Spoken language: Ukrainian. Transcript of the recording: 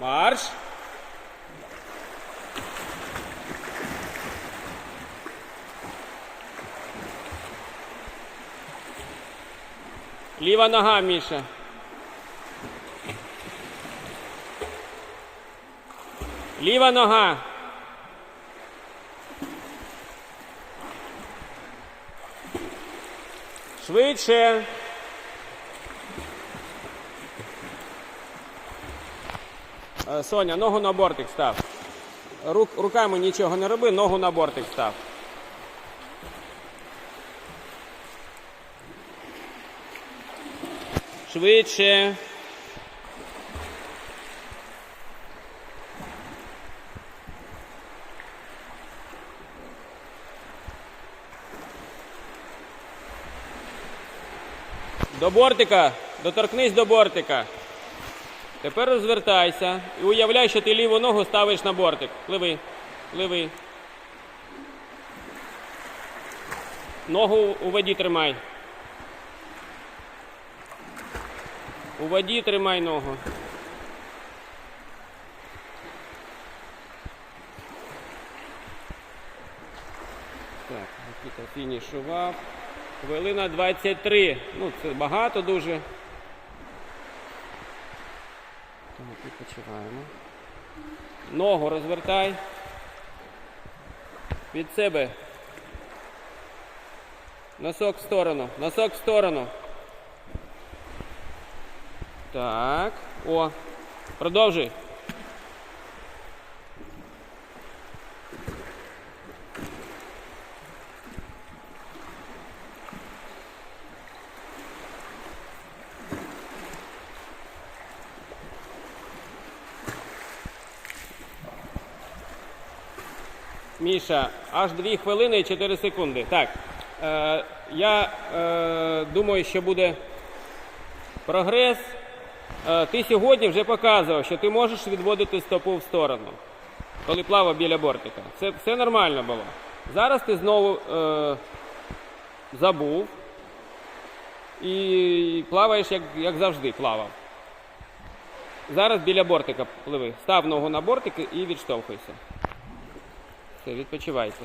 Марш. Ліва нога, Міша. Ліва нога. Швидше. Соня, ногу на бортик став. Рук, руками нічого не роби, ногу на бортик став. Швидше. До бортика. Доторкнись до бортика. Тепер розвертайся і уявляй, що ти ліву ногу ставиш на бортик. Пливи. Пливи. Ногу у воді тримай. У воді тримай ногу. Так, фінішував. Хвилина 23. Ну, це багато дуже. Так, відпочиваємо. Ногу розвертай. Від себе. Носок в сторону. Носок в сторону. Так. О. Продовжуй. Міша, аж 2 хвилини і 4 секунди. Так. Е, я е, думаю, що буде прогрес. Е, ти сьогодні вже показував, що ти можеш відводити стопу в сторону, коли плавав біля бортика. Це все нормально було. Зараз ти знову е, забув і плаваєш, як, як завжди плавав. Зараз біля бортика пливи. Став ногу на бортик і відштовхуйся. Все, відпочивайте.